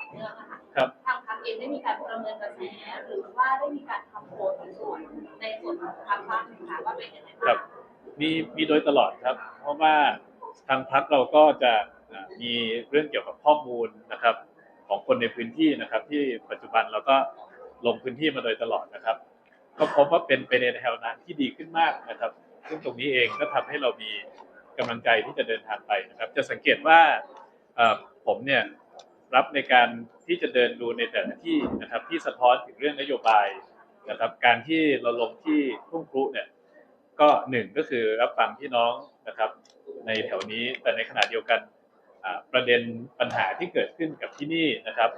อเนื่องอะค่ะครับ ทางพรรคเองได้มีการประเมินกระแสหรือว่าได้มีการทำโพลในส่วนในส่วนของพรรคบ้างไหมคะว่าเป็นยังไงครับ้าบง มีมีโดยตลอดครับ เพราะว่าทางพักเราก็จะอ่ามีเรื่องเกี่ยวกับข้อมูลนะครับ ของคนในพื้นที่นะครับ ที่ปัจจุบันเราก็ลงพื้นที่มาโดยตลอดนะครับ ก็พบว่าเป็นไปในแนวทางที่ดีขึ้นมากนะครับ ซึ่งตรงนี้เองก็ทำให้เรามีกำลังใจที่จะเดินทางไปนะครับ จะสังเกตว่าเอ่อผมเนี่ย รับในการที่จะเดินดูในแต่ละที่นะครับที่สะท้อนถึงเรื่องนโยบายนะครับการที่เราลงที่ทุ่งครุเนี่ยก็หนึ่งก็คือรับฟังพี่น้องนะครับในแถวนี้แต่ในขณะเดียวกันประเด็นปัญหาที่เกิดขึ้นกับที่นี่นะครับ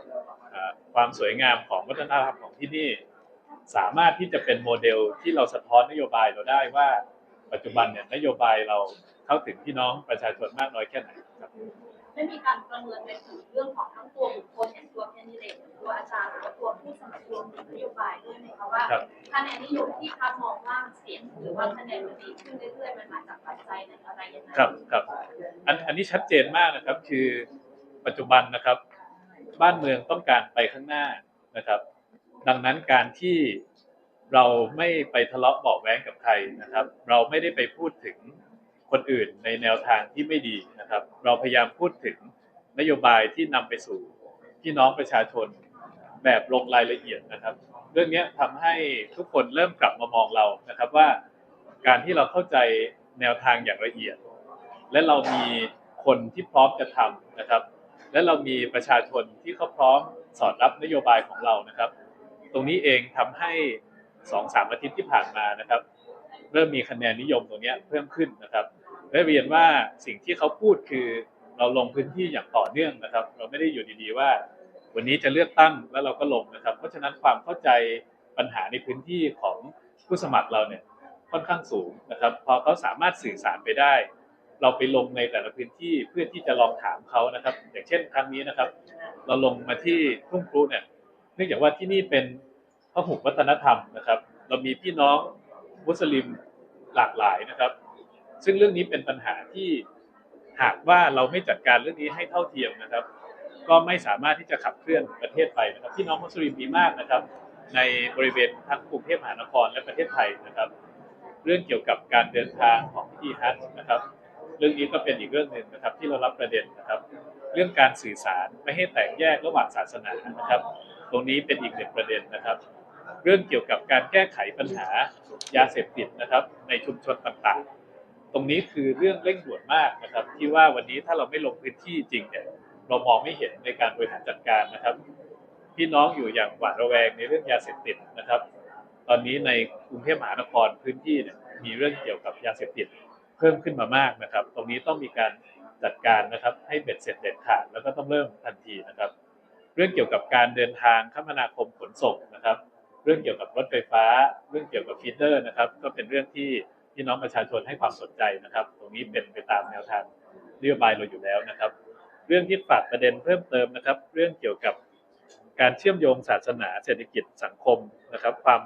ความสวยงามของวัฒนธรรมของที่นี่ สามารถที่จะเป็นโมเดลที่เราสะท้อนนโยบายเราได้ว่าปัจจุบันเนี่ยนโยบายเราเข้าถึงพี่น้องประชาชนมากน้อยแค่ไหนครับ ได้มีการประเมินไปถึงเรื่องของทั้งตัวบุคคลอย่างตัวแคนดิเดตตัวอาจารย์หรือว่าตัวผู้สมัครรวมถึงนโยบายด้วยไหมคะว่าครับคะแนนนิยมที่พรรคมองว่าเสียงหรือว่าคะแนนมันดีขึ้นเรื่อยๆมันมาจากปัจจัยไหนอะไรยังไงครับครับอันอันนี้ชัดเจนมากนะครับ คือปัจจุบันนะครับ บ้านเมืองต้องการไปข้างหน้านะครับ ดังนั้นการที่เราไม่ไปทะเลาะเบาะแว้งกับใครนะครับ เราไม่ได้ไปพูดถึง คนอื่นในแนวทางที่ไม่ดีนะครับ เราพยายามพูดถึงนโยบายที่นำไปสู่พี่น้องประชาชนแบบลงรายละเอียดนะครับ เรื่องนี้ทำให้ทุกคนเริ่มกลับมามองเรานะครับว่า การที่เราเข้าใจแนวทางอย่างละเอียด และเรามีคนที่พร้อมจะทำนะครับ และเรามีประชาชนที่เขาพร้อมสอดรับนโยบายของเรานะครับ ตรงนี้เองทำให้สองสามอาทิตย์ที่ผ่านมานะครับ เริ่มมีคะแนนนิยมตรงนี้เพิ่มขึ้นนะครับ และเรียนว่าสิ่งที่เขาพูดคือเราลงพื้นที่อย่างต่อเนื่องนะครับ เราไม่ได้อยู่ดีๆว่า วันนี้จะเลือกตั้งแล้วเราก็ลงนะครับ เพราะฉะนั้นความเข้าใจปัญหาในพื้นที่ของผู้สมัครเราเนี่ยค่อนข้างสูงนะครับพอเขาสามารถสื่อสารไปได้ เราไปลงในแต่ละพื้นที่เพื่อที่จะลองถามเขานะครับ อย่างเช่นครั้งนี้นะครับ เราลงมาที่ทุ่งครุเนี่ยเนื่องจากว่าที่นี่เป็นพหุวัฒนธรรมนะครับ เรามีพี่น้องมุสลิมหลากหลายนะครับ ซึ่งเรื่องนี้เป็นปัญหาที่หากว่าเราไม่จัดการเรื่องนี้ให้เท่าเทียมนะครับ ก็ไม่สามารถที่จะขับเคลื่อนประเทศไปนะครับพี่น้องมุสลิมมีมากนะครับ ในบริเวณทั้งกรุงเทพมหานครและประเทศไทยนะครับ เรื่องเกี่ยวกับการเดินทางของพิธีฮัจญ์นะครับ เรื่องนี้ก็เป็นอีกเรื่องหนึ่งนะครับ ที่เรารับประเด็นนะครับ เรื่องการสื่อสารไม่ให้แตกแยกระหว่างศาสนานะครับ ตรงนี้เป็นอีกหนึ่งประเด็นนะครับ เรื่องเกี่ยวกับการแก้ไขปัญหายาเสพติดนะครับ ในชุมชนต่างๆ ตรงนี้คือเรื่องเร่งด่วนมากนะครับ ที่ว่าวันนี้ถ้าเราไม่ลงพื้นที่จริงเนี่ยเรามองไม่เห็นในการบริหารจัดการนะครับ พี่น้องอยู่อย่างหวาดระแวงในเรื่องยาเสพติดนะครับ ตอนนี้ในกรุงเทพมหานครพื้นที่เนี่ยมีเรื่องเกี่ยวกับยาเสพติดเพิ่มขึ้นมามากนะครับ ตรงนี้ต้องมีการจัดการนะครับให้เบ็ดเสร็จเด็ดขาดแล้วก็ต้องเริ่มทันทีนะครับ เรื่องเกี่ยวกับการเดินทางคมนาคมขนส่งนะครับ เรื่องเกี่ยวกับรถไฟฟ้า เรื่องเกี่ยวกับฟีเดอร์นะครับ ก็เป็นเรื่องที่ พี่น้องประชาชนให้ความสนใจนะครับ ตรงนี้เป็นไปตามแนวทางนโยบายเราอยู่แล้วนะครับ เรื่องที่ฝากประเด็นเพิ่มเติมนะครับ เรื่องเกี่ยวกับการเชื่อมโยงศาสนา เศรษฐกิจสังคมนะครับ ความ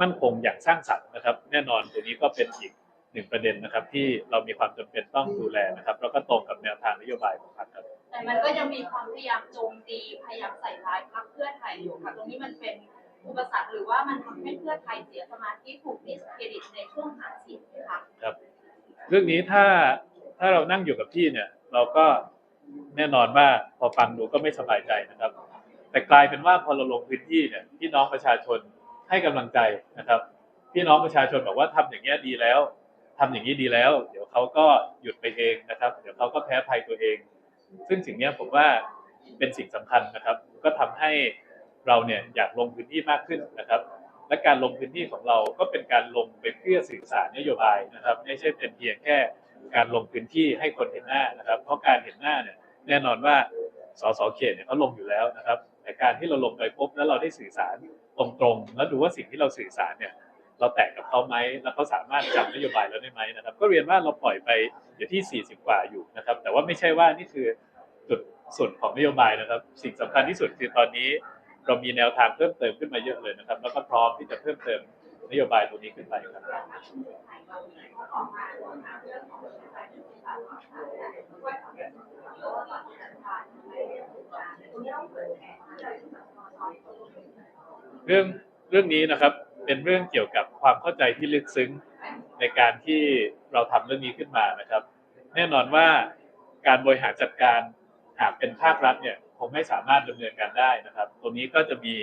มั่นคงอย่างสร้างสรรค์นะครับ แน่นอนตัวนี้ก็เป็นอีกหนึ่งประเด็นนะครับ ที่เรามีความจำเป็นต้องดูแลนะครับ แล้วก็ตรงกับแนวทางนโยบายของพรรคครับแต่มันก็ยังมีความพยายามโจมตีพยายามใส่ร้ายพรรคเพื่อไทยอยู่ค่ะตรงนี้มันเป็นอุปสรรคหรือว่ามันทำให้เพื่อไทยเสียสมาธิถูกดิสเครดิตในช่วงหาเสียงไหมคะ ครับ เรื่องนี้ถ้าถ้าเรานั่งอยู่กับที่เนี่ย เราก็แน่นอนว่าพอฟังดูก็ไม่สบายใจนะครับ แต่กลายเป็นว่าพอเราลงพื้นที่เนี่ยพี่น้องประชาชนให้กำลังใจนะครับ พี่น้องประชาชนบอกว่าทำอย่างเงี้ยดีแล้วทำอย่างนี้ดีแล้ว เดี๋ยวเขาก็หยุดไปเองนะครับ เดี๋ยวเขาก็แพ้ภัยตัวเอง ซึ่งสิ่งเนี้ยผมว่าเป็นสิ่งสำคัญนะครับ ก็ทำให้เราเนี่ยอยากลงพื้นที่มากขึ้นนะครับ และการลงพื้นที่ของเราก็เป็นการลงไปเพื่อสื่อสารนโยบายนะครับ ไม่ใช่เป็นเพียงแค่การลงพื้นที่ให้คนเห็นหน้านะครับ เพราะการเห็นหน้าเนี่ยแน่นอนว่าสสเขตเนี่ยเขาลงอยู่แล้วนะครับ แต่การที่เราลงไปปุ๊บแล้วเราได้สื่อสารตรงๆ แล้วดูว่าสิ่งที่เราสื่อสารเนี่ยเราแตกกับเขาไหมแล้วเขาสามารถจับนโยบายเราได้ไหมนะครับ ก็เรียนว่าเราปล่อยไปอยู่ที่ 40 กว่าอยู่นะครับ แต่ว่าไม่ใช่ว่านี่คือจุดสุดของนโยบายนะครับ สิ่งสำคัญที่สุดคือตอนนี้ เรามีแนวทางเพิ่มเติมขึ้นมาเยอะเลยนะครับ แล้วก็พร้อมที่จะเพิ่มเติมนโยบายตรงนี้ขึ้นไปครับเรื่องเรื่องนี้นะครับเป็นเรื่องเกี่ยวกับความเข้าใจที่ลึกซึ้งในการที่เราทำเรื่องนี้ขึ้นมานะครับ แน่นอนว่าการบริหารจัดการหากเป็นภาครัฐเนี่ย คงไม่สามารถดำเนินการได้นะครับ ตรงนี้ก็จะมี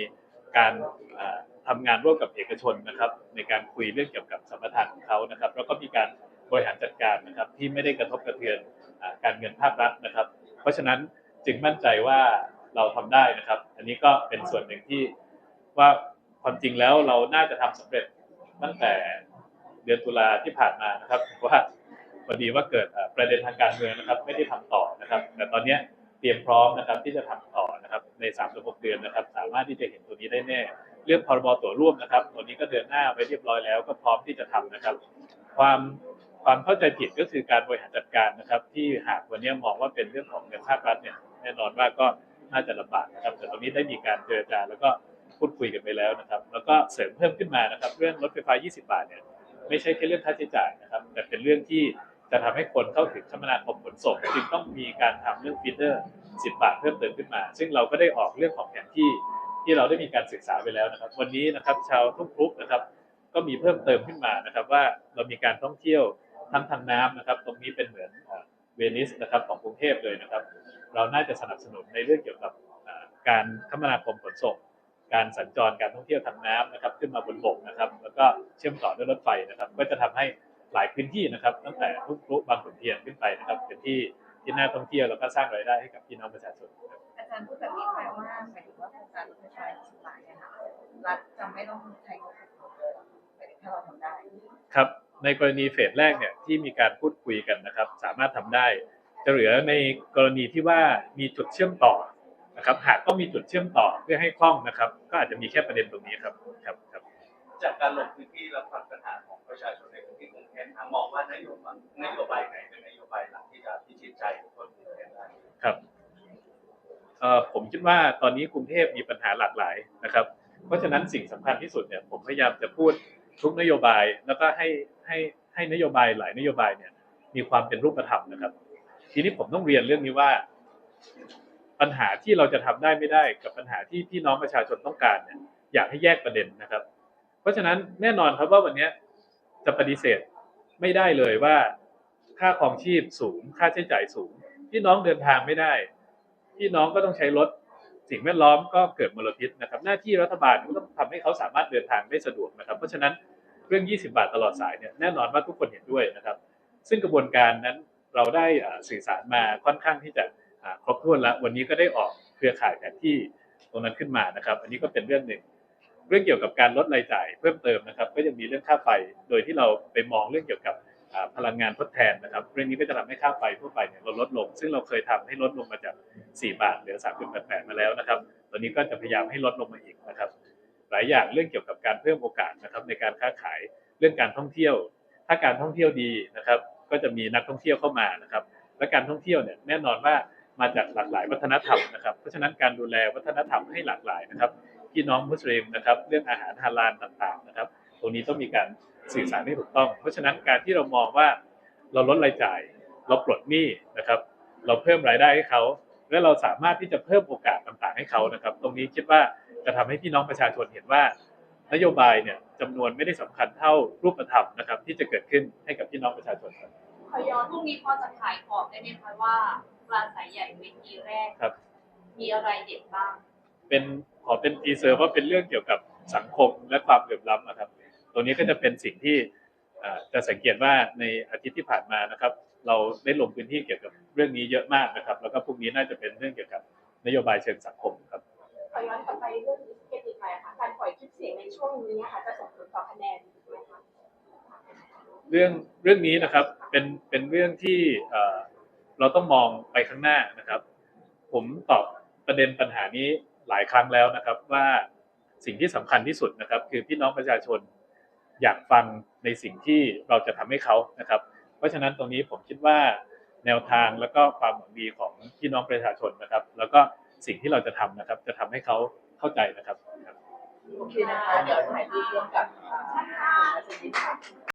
การอ่าทำงานร่วมกับเอกชนนะครับ ในการคุยเรื่องเกี่ยวกับสัมปทานของเขานะครับ แล้วก็มีการบริหารจัดการนะครับที่ไม่ได้กระทบกระเทือนอการเงินภาครัฐนะครับ เพราะฉะนั้นจึงมั่นใจว่าเราทำได้นะครับ อันนี้ก็เป็นส่วนหนึ่งที่ว่าความจริงแล้วเราน่าจะทำสำเร็จตั้งแต่เดือนตุลาที่ผ่านมานะครับว่าพอดีว่าเกิดประเด็นทางการเมืองนะครับ ไม่ได้ทำต่อนะครับ แต่ตอนนี้ เตรียมพร้อมนะครับที่จะทำต่อนะครับใน3ามถึงหเดือนนะครับ สามารถที่จะเห็นตัวนี้ได้แน่ เรื่องพรบตัวร่วมนะครับ ตัวนี้ก็เดินหน้าไปเรียบร้อยแล้วก็พร้อมที่จะทำนะครับ ความความเข้าใจผิดก็คือการบริหารจัดการนะครับ ที่หากวันนี้มองว่าเป็นเรื่องของเงินภาครัฐเนี่ยแน่นอนว่าก็น่าจะลำบากนะครับ แต่ตรงนี้ได้มีการเจรจาแล้วก็พูดคุยกันไปแล้วนะครับ แล้วก็เสริมเพิ่มขึ้นมานะครับ เรื่องรถไฟฟ้า 20 บาทเนี่ยไม่ใช่แค่เรื่องค่าใช้จ่ายนะครับ แต่เป็นเรื่องที่ จะทำให้คนเข้าถึงคมนาคมขนส่งจึงต้องมีการทำเรื่องฟีเดอร์10 บาทเพิ่มเติมขึ้นมา ซึ่งเราก็ได้ออกเรื่องของแผนที่ที่เราได้มีการศึกษาไปแล้วนะครับ วันนี้นะครับชาวทุ่งครุกนะครับ ก็มีเพิ่มเติมขึ้นมานะครับ ว่าเรามีการท่องเที่ยวทั้งทางน้ำนะครับ ตรงนี้เป็นเหมือนเวนิสนะครับของกรุงเทพเลยนะครับ เราน่าจะสนับสนุนในเรื่องเกี่ยวกับการคมนาคมขนส่ง การสัญจรการท่องเที่ยวทางน้ำนะครับ ขึ้นมาบนบกนะครับ แล้วก็เชื่อมต่อด้วยรถไฟนะครับ ก็จะทำให้ หลายพื้นที่นะครับ ตั้งแต่ทุ่งครุบางขุนเทียนขึ้นไปนะครับ เป็นที่ที่น่าท่องเที่ยวแล้วก็สร้างรายได้ให้กับพี่น้องประชาชนครับอาจารย์พูดแบบนี้แปลว่าหมายถึงว่าโครงการรถไฟฟ้า20บาทเนี่ยค่ะรัฐจะไม่ต้องใช้งบประมาณเลยหรอหมายถึงถ้าเราทำได้ครับ ในกรณีเฟสแรกเนี่ยที่มีการพูดคุยกันนะครับ สามารถทำได้ จะเหลือในกรณีที่ว่ามีจุดเชื่อมต่อนะครับ หากต้องมีจุดเชื่อมต่อเพื่อให้คล่องนะครับ ก็อาจจะมีแค่ประเด็นตรงนี้ครับครับครับ จากการลงพื้นที่รับฟังปัญหาของประชาชนในพื้นที่กรุงเทพนะมองว่านโยบายนโยบายไหนเป็นนโยบายหลักที่จะพิชิตใจคนกรุงเทพได้ครับเอ่อผมคิดว่าตอนนี้กรุงเทพมีปัญหาหลากหลายนะครับ เพราะฉะนั้นสิ่งสำคัญที่สุดเนี่ยผมพยายามจะพูดทุกนโยบายแล้วก็ให้ให้ให้นโยบายหลายนโยบายเนี่ย มีความเป็นรูปธรรมนะครับ ทีนี้ผมต้องเรียนเรื่องนี้ว่า ปัญหาที่เราจะทำได้ไม่ได้กับปัญหาที่พี่น้องประชาชนต้องการเนี่ยอยากให้แยกประเด็นนะครับ ราะฉะนั้นแน่นอนครับว่าวันนี้จะปฏิเสธไม่ได้เลยว่าค่าครองชีพสูง ค่าใช้จ่ายสูง พี่น้องเดินทางไม่ได้พี่น้องก็ต้องใช้รถสิ่งแวดล้อมก็เกิดมลพิษนะครับ หน้าที่รัฐบาลก็ต้องทำให้เขาสามารถเดินทางได้สะดวกนะครับ เพราะฉะนั้นเรื่อง 20 บาทตลอดสายเนี่ยแน่นอนว่าทุกคนเห็นด้วยนะครับ ซึ่งกระบวนการนั้นเราได้สื่อสารมาค่อนข้างที่จะครบถ้วนแล้ว วันนี้ก็ได้ออกเครือข่ายแผนที่ตรงนั้นขึ้นมานะครับ อันนี้ก็เป็นเรื่องหนึ่ง เรื่องเกี่ยวกับการลดรายจ่ายเพิ่มเติมนะครับ ก็ยังมีเรื่องค่าไฟโดยที่เราไปมองเรื่องเกี่ยวกับพลังงานทดแทนนะครับ เรื่องนี้ก็จะทำให้ค่าไฟทั่วไปเนี่ยเราลดลง ซึ่งเราเคยทำให้ลดลงมาจาก 4 บาทเหลือ 3.88 มาแล้วนะครับ ตอนนี้ก็จะพยายามให้ลดลงมาอีกนะครับ หลายอย่างเรื่องเกี่ยวกับการเพิ่มโอกาสนะครับในการค้าขายเรื่องการท่องเที่ยว ถ้าการท่องเที่ยวดีนะครับ ก็จะมีนักท่องเที่ยวเข้ามานะครับ และการท่องเที่ยวเนี่ยแน่นอนว่ามาจากหลากหลายวัฒนธรรมนะครับ เพราะฉะนั้นการดูแลวัฒนธรรมให้หลากหลายนะครับ พี่น้องมุสลิมนะครับ เรื่องอาหารฮาลาลต่างๆนะครับ ตรงนี้ต้องมีการสื่อสารให้ถูกต้อง เพราะฉะนั้นการที่เรามองว่าเราลดรายจ่าย เราปลดหนี้นะครับ เราเพิ่มรายได้ให้เขาและเราสามารถที่จะเพิ่มโอกาสต่างๆให้เขานะครับ ตรงนี้คิดว่าจะทำให้พี่น้องประชาชนเห็นว่านโยบายเนี่ยจำนวนไม่ได้สำคัญเท่ารูปธรรมนะครับ ที่จะเกิดขึ้นให้กับพี่น้องประชาชนครับขอย้อนพรุ่งนี้พอจะขายของได้ไหมคะว่าปลาสายใหญ่เวทีแรกครับมีอะไรเด็ดบ้าง เป็นขอเป็นทีเซอร์ว่าเป็นเรื่องเกี่ยวกับสังคมและความเหลื่อมล้ำนะครับ ตัวนี้ก็จะเป็นสิ่งที่อ่าจะสังเกตว่าในอาทิตย์ที่ผ่านมานะครับ เราได้ลงพื้นที่เกี่ยวกับเรื่องนี้เยอะมากนะครับ แล้วก็พรุ่งนี้น่าจะเป็นเรื่องเกี่ยวกับนโยบายเชิงสังคมครับขอย้อนกลับไปเรื่องดิสเครดิตไปอะค่ะการปล่อยคลิปเสียงในช่วงนี้ค่ะจะส่งผลต่อคะแนนไหมคะเรื่องเรื่องนี้นะครับเป็นเป็นเรื่องที่เอ่อเราต้องมองไปข้างหน้านะครับ ผมตอบประเด็นปัญหานี้ หลายครั้งแล้วนะครับว่าสิ่งที่สำคัญที่สุดนะครับ คือพี่น้องประชาชนอยากฟังในสิ่งที่เราจะทำให้เขานะครับ เพราะฉะนั้นตรงนี้ผมคิดว่าแนวทางแล้วก็ความหวังดีของพี่น้องประชาชนนะครับ แล้วก็สิ่งที่เราจะทำนะครับ จะทำให้เขาเข้าใจนะครับโอเคนะคะเดี๋ยวถ่ายรูปร่วมกับ